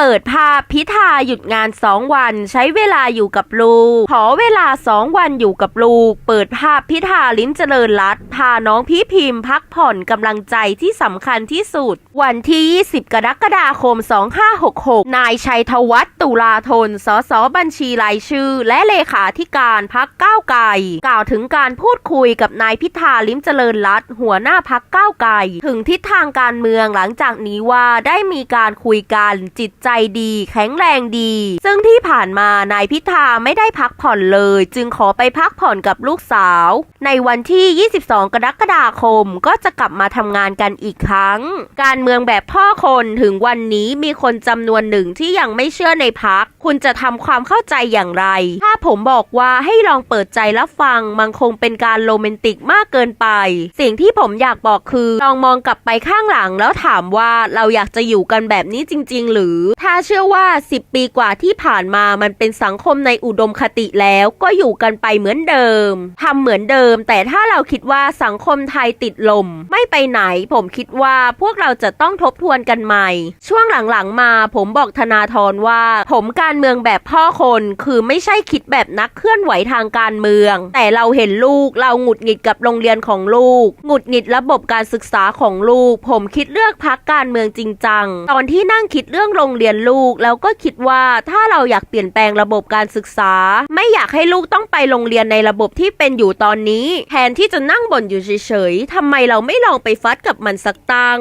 เปิดภาพพิธาหยุดงานสองวัน ใช้เวลาอยู่กับลูก ขอเวลาสองวันอยู่กับลูก เปิดภาพพิธาลิ้มเจริญรัตพาน้องพี่พิมพ์พักผ่อนกำลังใจที่สำคัญที่สุด วันที่ 20 กรกฎาคม 2566 นายชัยธวัฒน์ตุลาธน สสบัญชีรายชื่อ และเลขาธิการพักก้าวไกลกล่าวถึงการพูดคุยกับนายพิธาลิ้มเจริญรัตหัวหน้าพักก้าวไกลถึงทิศทางการเมืองหลังจากนี้ว่าได้มีการคุยกันจิตใจดี แข็งแรงดี ซึ่งที่ผ่านมานายพิธาไม่ได้พักผ่อนเลย จึงขอไปพักผ่อนกับลูกสาว ในวันที่ 22 กรกฎาคมก็จะกลับมาทำงานกันอีกครั้ง การเมืองแบบพ่อคนถึงวันนี้มีคนจำนวนหนึ่งที่ยังไม่เชื่อในพัก คุณจะทำความเข้าใจอย่างไร ถ้าผมบอกว่าให้ลองเปิดใจรับฟังมันคงเป็นการโรแมนติกมากเกินไป สิ่งที่ผมอยากบอกคือ ลองมองกลับไปข้างหลังแล้วถามว่าเราอยากจะอยู่กันแบบนี้จริง ๆ หรือ ถ้าเชื่อว่า 10 ปีกว่าที่ผ่านมามันเป็นสังคมในอุดมคติแล้วก็อยู่กันไปเหมือนเดิมทำเหมือนเดิม แต่ถ้าเราคิดว่าสังคมไทยติดลม ไม่ไปไหน ผมคิดว่าพวกเราจะต้องทบทวนกันใหม่ ช่วงหลังๆมาผมบอกธนาธรว่า ผมการเมืองแบบพ่อคนคือไม่ใช่คิดแบบนักเคลื่อนไหวทางการเมือง แต่เราเห็นลูกเราหงุดหงิดกับโรงเรียนของลูกหงุดหงิดระบบการศึกษาของลูก ผมคิดเลือกพักการเมืองจริงจังตอนที่นั่งคิดเรื่องโรงเรียนนลูก แล้วก็คิดว่าถ้าเราอยากเปลี่ยนแปลงระบบการศึกษา ไม่อยากให้ลูกต้องไปโรงเรียนในระบบที่เป็นอยู่ตอนนี้ แทนที่จะนั่งบ่นอยู่เฉยๆทำไมเราไม่ลองไปฟัดกับมันสักตั้ง